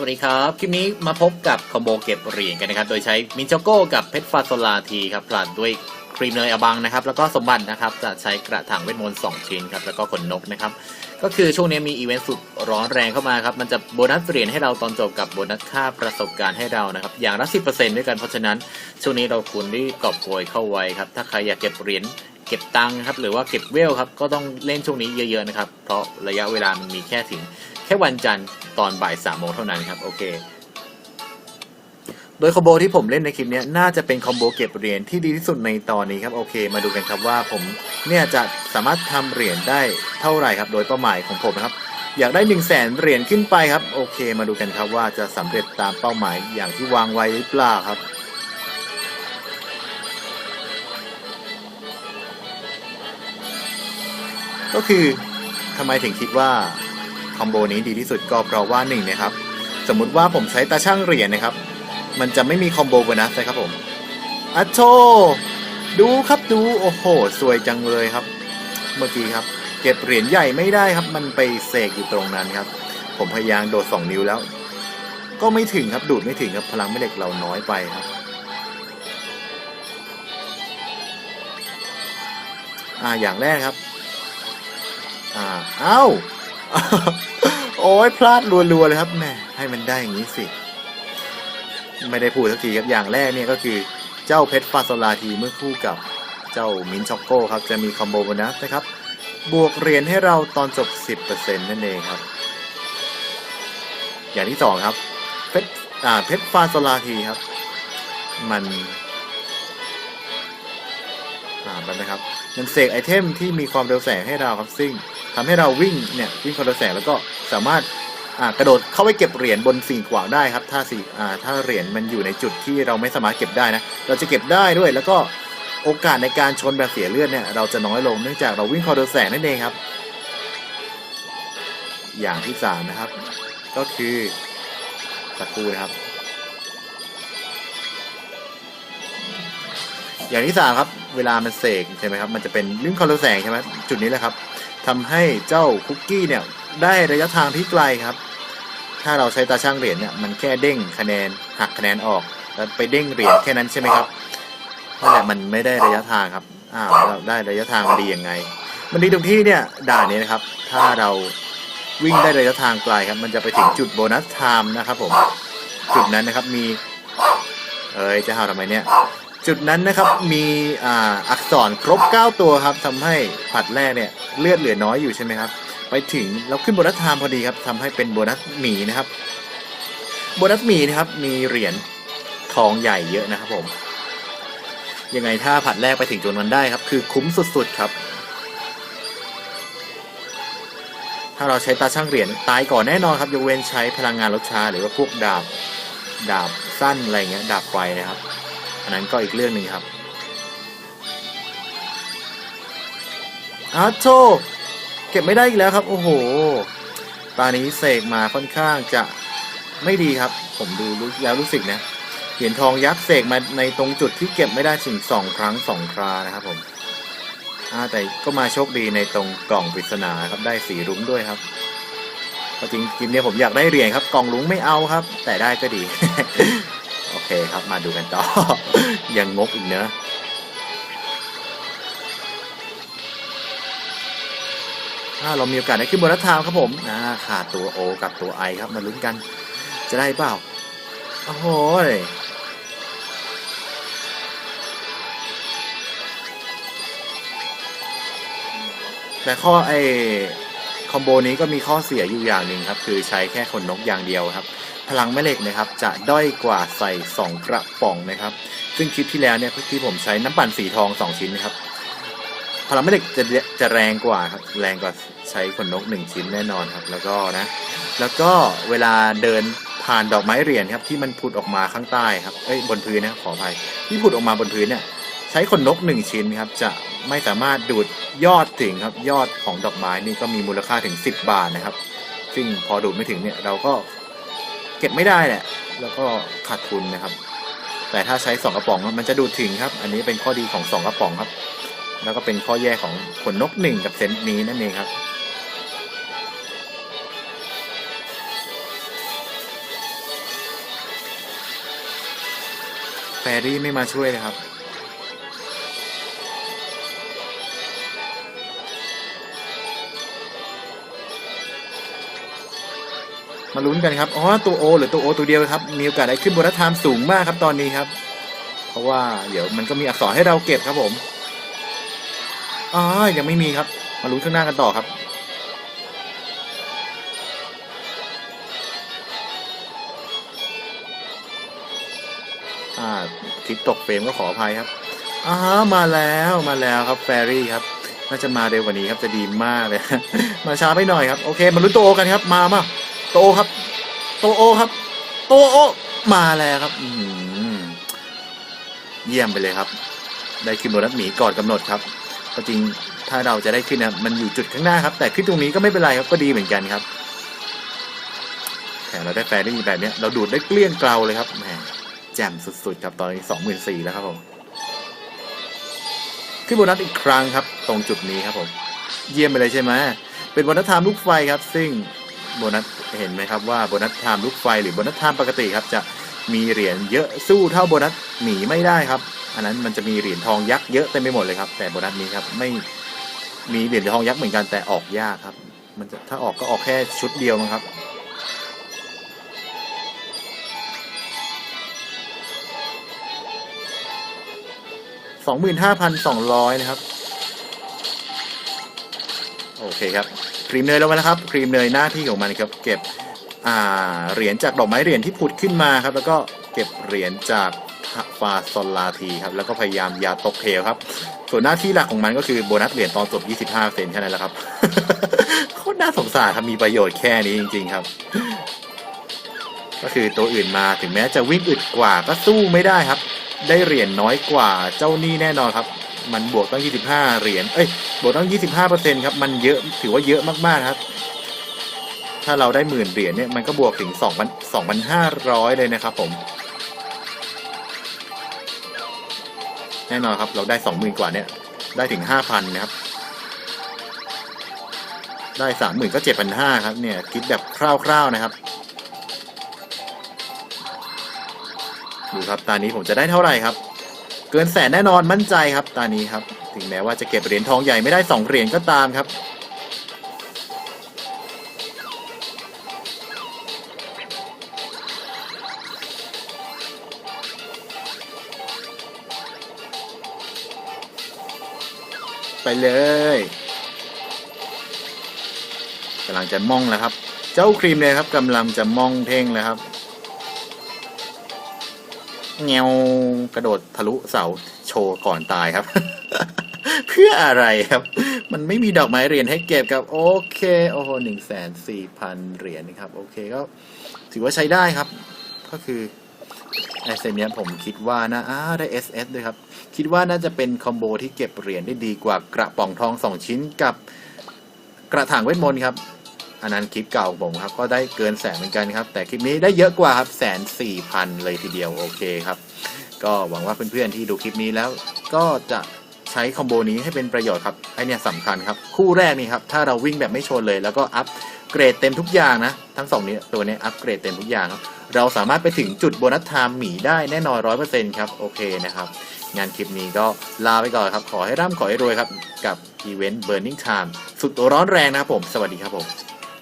วัสดีครับ คลิปนี้มาพบกับคอมโบเก็บเหรียญกันนะครับ โดยใช้มินโจโก้กับเพชรฟาโซลาทีครับผลัดด้วยครีมเนยอบังนะครับ แล้วก็สมบัตินะครับ จะใช้กระถางเวทมนต์2ชิ้นครับ แล้วก็ขนนกนะครับ ก็คือช่วงนี้มีอีเวนต์สุดร้อนแรงเข้ามาครับ มันจะโบนัสเหรียญให้เราตอนจบกับโบนัสค่าประสบการณ์ให้เรานะครับ อย่างละ10%ด้วยกัน เพราะฉะนั้นช่วงนี้เราควรรีบกอบโกยเข้าไว้ครับ ถ้าใครอยากเก็บเหรียญเก็บตังค์ครับ หรือว่าเก็บเวลครับ ก็ต้องเล่นช่วงนี้เยอะๆนะครับ เพราะระยะเวลามันมีแค่ถึง ค่วันจันทร์ตอนบ่ายสามโมงเท่านั้นครับ โอเค โดยคอมโบที่ผมเล่นในคลิปนี้น่าจะเป็นคอมโบเก็บเหรียญที่ดีที่สุดในตอนนี้ครับโอเค มาดูกันครับว่าผมเนี่ยจะสามารถทำเหรียญได้เท่าไหร่ครับ โดยเป้าหมายของผมนะครับ อยากได้1นึ่งแสนเหรียญขึ้นไปครับ โอเค มาดูกันครับว่าจะสำเร็จตามเป้าหมายอย่างที่วางไว้หรือเปล่าครับก็คือทำไมถึงคิดว่า คอมโบนี้ดีที่สุดก็เพราะว่าหนึ่งนะครับ สมมุติว่าผมใช้ตาช่างเหรียญนะครับ มันจะไม่มีคอมโบโบนัสเลยครับผมอัชโช ดูครับดู โอ้โห สวยจังเลยครับ เมื่อกี้ครับ เก็บเหรียญใหญ่ไม่ได้ครับ มันไปเสกอยู่ตรงนั้นครับ ผมพยายามโดดสองนิ้วแล้ว ก็ไม่ถึงครับดูดไม่ถึงครับพลังแม่เหล็กเราน้อยไปครับอ่าอย่างแรกครับ อ่า เอ้า โอ้ยพลาดรัวๆเลยครับแหมให้มันได้อย่างนี้สิ ไม่ได้พูดสักทีครับอย่างแรกเนี่ยก็คือเจ้าเพชรฟาโซลาทีเมื่อคู่กับเจ้ามินช็อกโก้ครับจะมีคอมโบโบนัสนะครับ บวกเหรียญให้เราตอนจบ 10%นั่นเองครับ อย่างที่สองครับเพชรอ่าเพชรฟาโซลาทีครับ มันอ่ามันนะครับมันเสกไอเทมที่มีความเร็วแสงให้เราครับซึ่ง ทำให้เราวิ่งเนี่ยวิ่งความเร็วแสงแล้วก็สามารถกระโดดเข้าไปเก็บเหรียญบนสิ่งขวางได้ครับ ถ้าสิ่งถ้าเหรียญมันอยู่ในจุดที่เราไม่สามารถเก็บได้นะ เราจะเก็บได้ด้วย แล้วก็โอกาสในการชนแบบเสียเลือดเนี่ยเราจะน้อยลงเนื่องจากเราวิ่งความเร็วแสงนั่นเองครับ อย่างที่สามนะครับ ก็คือสักครู่นะครับ อย่างที่สามครับ เวลามันเสกใช่ไหมครับ มันจะเป็นลื่นคอร์แสงใช่ไหมจุดนี้แหละครับ ทำให้เจ้าคุกกี้เนี่ยได้ระยะทางที่ไกลครับ ถ้าเราใช้ตาช่างเหรียญเนี่ยมันแค่เด้งคะแนนหักคะแนนออกแล้วไปเด้งเหรียญแค่นั้นใช่ไหมครับนั่นแหละมันไม่ได้ระยะทางครับอ้าวเราได้ระยะทางมันดียังไง มันดีตรงที่เนี่ยด่านนี้นะครับ ถ้าเราวิ่งได้ระยะทางไกลครับ มันจะไปถึงจุดโบนัสไทม์นะครับผมจุดนั้นนะครับมี เอ้ยจะห่าทำไมเนี่ย จุดนั้นนะครับมีอ,อักษรครบ 9 ตัวครับทำให้ผัดแรกเนี่ยเลือดเหลือน้อยอยู่ใช่ไหมครับ ไปถึงเราขึ้นโบนัสไทม์พอดีครับทำให้เป็นโบนัสหมีนะครับ โบนัสหมีนะครับมีเหรียญทองใหญ่เยอะนะครับผมยังไงถ้าผัดแรกไปถึงจุดนั้นได้ครับ คือคุ้มสุดๆครับ ถ้าเราใช้ตาช่างเหรียญตายก่อนแน่นอนครับยกเว้นใช้พลังงานลดช้าหรือว่าพวกดาบดาบสั้นอะไรเงี้ยดาบไฟนะครับ นนั้นก็อีกเรื่องหนึ่งครับอาโชเก็บไม่ได้อีกแล้วครับ โอ้โหตอนนี้เสกมาค่อนข้างจะไม่ดีครับ ผมดูรู้แล้วรู้สึกนะ เหรียญทองยักษ์เสกมาในตรงจุดที่เก็บไม่ได้ถึงสองครั้งสองครานะครับผมอาแต่ก็มาโชคดีในตรงกล่องปริศนาครับได้สีรุ้งด้วยครับเพราะจริงทีมเนี้ยผมอยากได้เหรียญครับ กล่องรุ้งไม่เอาครับ แต่ได้ก็ดี เคครับมาดูกันต่อ ยังงกอีกเนอะถ้าเรามีโอกาสได้ขึ้นบนรัฐทาวครับผมอ่าขาดตัวโอกับตัวไอครับมาลุ้นกัน จะได้เปล่า โอ้โหยแต่ข้อไอคอมโบนี้ก็มีข้อเสียอยู่อย่างหนึ่งครับ คือใช้แค่ขนนกอย่างเดียวครับ พลังแม่เหล็กนะครับ จะด้อยกว่าใส่ 2 กระป๋องนะครับ ซึ่งคลิปที่แล้วเนี่ยที่ผมใช้น้ำปั่นสีทอง 2 ชิ้นนะครับ พลังแม่เหล็กจะจะแรงกว่าครับแรงกว่าใช้ขนนก 1 ชิ้นแน่นอนครับ แล้วก็นะ แล้วก็เวลาเดินผ่านดอกไม้เหรียญครับที่มันผุดออกมาข้างใต้ครับเอ้ยบนพื้นนะขออภัยที่ผุดออกมาบนพื้นเนี่ยใช้ขนนก 1 ชิ้นครับจะไม่สามารถดูดยอดถึงครับยอดของดอกไม้นี่ก็มีมูลค่าถึง 10 บาทนะครับ ซึ่งพอดูดไม่ถึงเนี่ยเราก็ เก็บไม่ได้แหละ แล้วก็ขาดทุนนะครับ แต่ถ้าใช้2กระป๋องมันจะดูดถึงครับ อันนี้เป็นข้อดีของ2กระป๋องครับ แล้วก็เป็นข้อแย่ของขนนกหนึ่งกับเซนต์นี้นั่นเองครับแฟรี่ไม่มาช่วยเลยครับ มาลุ้นกันครับอ๋อตัวโอหรือตัวโอตัวเดียวครับ มีโอกาสได้ขึ้นโบนัสไทม์สูงมากครับตอนนี้ครับ เพราะว่าเดี๋ยวมันก็มีอักษรให้เราเก็บครับผมอ๋อยังไม่มีครับ มาลุ้นข้างหน้ากันต่อครับคลิปตกเฟรมก็ขออภัยครับอ่ามาแล้วมาแล้วครับแฟรี่ครับ น่าจะมาเร็วกว่านี้ครับจะดีมากเลย มาช้าไปหน่อยครับ โอเค มาลุ้นตัวโอกันครับ มามา โอครับ โตโอครับ โตโอมาแล้วครับอืมเยี่ยมไปเลยครับ ได้ขึ้นโบนัสหมีก่อนกำหนดครับก็จริงถ้าเราจะได้ขึ้นนะมันอยู่จุดข้างหน้าครับ แต่ขึ้นตรงนี้ก็ไม่เป็นไรครับก็ดีเหมือนกันครับแต่เราได้แฟร์ได้ยินแบบเนี้ยเราดูดได้เกลี้ยงเกลาเลยครับแหมแจ่มสุดๆครับตอนนี้สองหมื่นสี่แล้วครับผมขึ้นโบนัสอีกครั้งครับ ตรงจุดนี้ครับผม เยี่ยมไปเลยใช่ไหมเป็นโบนัสไทม์ลูกไฟครับ ซึ่ง โบนัสเห็นไหมครับว่าโบนัสไทม์ลูกไฟหรือโบนัสไทม์ปกติครับจะมีเหรียญเยอะสู้เท่าโบนัสหมีไม่ได้ครับ อันนั้นมันจะมีเหรียญทองยักษ์เยอะเต็มไปหมดเลยครับ แต่โบนัสนี้ครับไม่มีเหรียญทองยักษ์เหมือนกันแต่ออกยากครับ มันจะถ้าออกก็ออกแค่ชุดเดียวมั้งครับสองหมื่นห้าพันสองร้อยนะครับ โอเคครับ ครีมเนยลงมาแล้วครับ ครีมเนยหน้าที่ของมันครับเก็บอ่าเหรียญจากดอกไม้เหรียญที่ผุดขึ้นมาครับ แล้วก็เก็บเหรียญจากฟาซอลลาทีครับแล้วก็พยายามยาตกเทวครับ ส่วนหน้าที่หลักของมันก็คือโบนัสเหรียญตอนจบ 25 เซนแค่นั้นแหละครับโคตรน่าสงสารครับมีประโยชน์แค่นี้จริง ๆครับ ก็คือตัวอื่นมาถึงแม้จะวิ่งอึดกว่าก็สู้ไม่ได้ครับ ได้เหรียญน้อยกว่าเจ้านี่แน่นอนครับ มันบวกตั้ง 25 เหรียญ เอ้ย บวกตั้ง 25เปอร์เซ็นครับ มันเยอะ ถือว่าเยอะมากๆครับ ถ้าเราได้หมื่นเหรียญเนี่ย มันก็บวกถึง2,000 2,500 เลยนะครับผม แน่นอนครับ เราได้ 20,000 กว่าเนี่ย ได้ถึง 5,000 นะครับ ได้ 30,000 ก็ 7,500 ครับ เนี่ย คิดแบบคร่าวๆนะครับดูครับตานี้ผมจะได้เท่าไหร่ครับ เกินแสนแน่นอนมั่นใจครับตานี้ครับ ถึงแม้ว่าจะเก็บเหรียญทองใหญ่ไม่ได้สองเหรียญก็ตามครับ ไปเลยกำลังจะมองแล้วครับ เจ้าครีมเลยครับกำลังจะมองเท่งแล้วครับ เงวกระโดดทะลุเสาโชว์ก่อนตายครับ เพื่ออะไรครับ มันไม่มีดอกไม้เหรียญให้เก็บครับ โอเคโอ้โหหนึ่งแสนสี่พันเหรียญนะครับ โอเคก็ถือว่าใช้ได้ครับ ก็คือไอเซเนี้ยผมคิดว่านะอ้าได้ SS ด้วยครับ คิดว่าน่าจะเป็นคอมโบที่เก็บเหรียญได้ดีกว่ากระป๋องทองสองชิ้นกับกระถางเวทมนต์ครับ อันนั้นคลิปเก่าของผมครับ ก็ได้เกินแสนเหมือนกันครับ แต่คลิปนี้ได้เยอะกว่าครับแสนสี่พันเลยทีเดียวโอเคครับ ก็หวังว่าเพื่อนๆที่ดูคลิปนี้แล้ว ก็จะใช้คอมโบนี้ให้เป็นประโยชน์ครับไอเนี่ยสำคัญครับ คู่แรกนี่ครับ ถ้าเราวิ่งแบบไม่ชนเลย แล้วก็อัพเกรดเต็มทุกอย่างนะ ทั้งสองนี้ตัวนี้อัพเกรดเต็มทุกอย่างครับ เราสามารถไปถึงจุดโบนัสไทม์หมีได้แน่นอนร้อยเปอร์เซ็นต์ครับโอเคนะครับ งานคลิปนี้ก็ลาไปก่อนครับ ขอให้ร่ำขอให้รวยครับ กับอีเวนต์ Burning Time สุดร้อนแรงนะครับผม สวัสดีครับผม